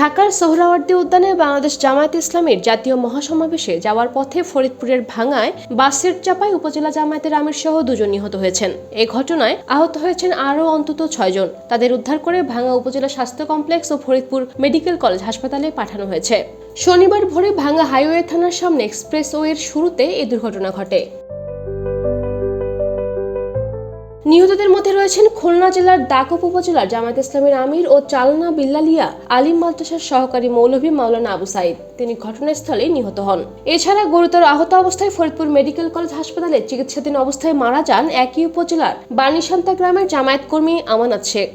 ঢাকার সোহরাওয়ার্দী উদ্যানে বাংলাদেশ জামায়াত ইসলামীর জাতীয় মহাসমাবেশে যাওয়ার পথে ফরিদপুরের ভাঙায় বাসের চাপায় উপজেলা জামায়াতের আমির সহ দুজন নিহত হয়েছেন। এ ঘটনায় আহত হয়েছেন আরও অন্তত ছয়জন। তাদের উদ্ধার করে ভাঙা উপজেলা স্বাস্থ্য কমপ্লেক্স ও ফরিদপুর মেডিকেল কলেজ হাসপাতালে পাঠানো হয়েছে। শনিবার ভোরে ভাঙা হাইওয়ে থানার সামনে এক্সপ্রেসওয়ের শুরুতে এই দুর্ঘটনা ঘটে। নিহতদের মধ্যে রয়েছেন খুলনা জেলার দাকপ উপজেলার জামায়াত ইসলামের আমির ও চালনা বিল্লালিয়া আলিম মাদ্রাসার সহকারী মৌলভী মাওলানা আবু সাইদ। তিনি ঘটনাস্থলেই নিহত হন। এছাড়া গুরুতর আহত অবস্থায় ফরিদপুর মেডিকেল কলেজ হাসপাতালে চিকিৎসাধীন অবস্থায় মারা যান একই উপজেলার বানিসান্তা গ্রামের জামায়াত কর্মী আমানত শেখ।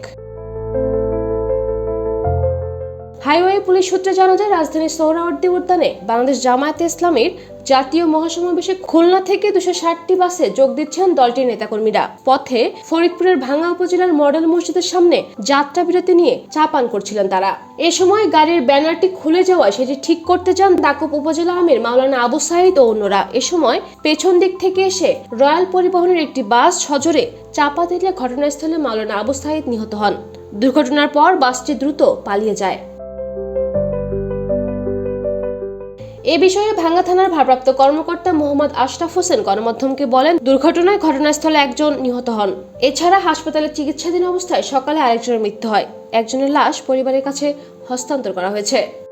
হাইওয়ে পুলিশ সূত্রে জানা যায়, রাজধানীর সোহরাওয়ার্দী উদ্যানে বাংলাদেশ জামায়াতে ইসলামীর জাতীয় মহাসমাবেশে খুলনা থেকে দুশো ষাটটি বাসে যোগ দিচ্ছেন দলটির নেতাকর্মীরা। পথে ফরিদপুরের ভাঙ্গা উপজেলার মডেল মসজিদের সামনে যাত্রা বিরতি নিয়ে চা পান করছিলেন তারা। এ সময় গাড়ির ব্যানারটি খুলে যাওয়ায় সেটি ঠিক করতে যান দাকুপ উপজেলা আমির মাওলানা আবু সাইদ ও অন্যরা। এ সময় পেছন দিক থেকে এসে রয়্যাল পরিবহনের একটি বাস সজোরে চাপা দিলে ঘটনাস্থলে মাওলানা আবু সাইদ নিহত হন। দুর্ঘটনার পর বাসটি দ্রুত পালিয়ে যায়। এ বিষয়ে ভাঙ্গা থানার ভারপ্রাপ্ত কর্মকর্তা মোহাম্মদ আশরাফ হোসেন গণমাধ্যমকে বলেন, দুর্ঘটনায় ঘটনাস্থলে একজন নিহত হন। এছাড়া হাসপাতালে চিকিৎসাধীন অবস্থায় সকালে আরেকজনের মৃত্যু হয়। একজনের লাশ পরিবারের কাছে হস্তান্তর করা হয়েছে।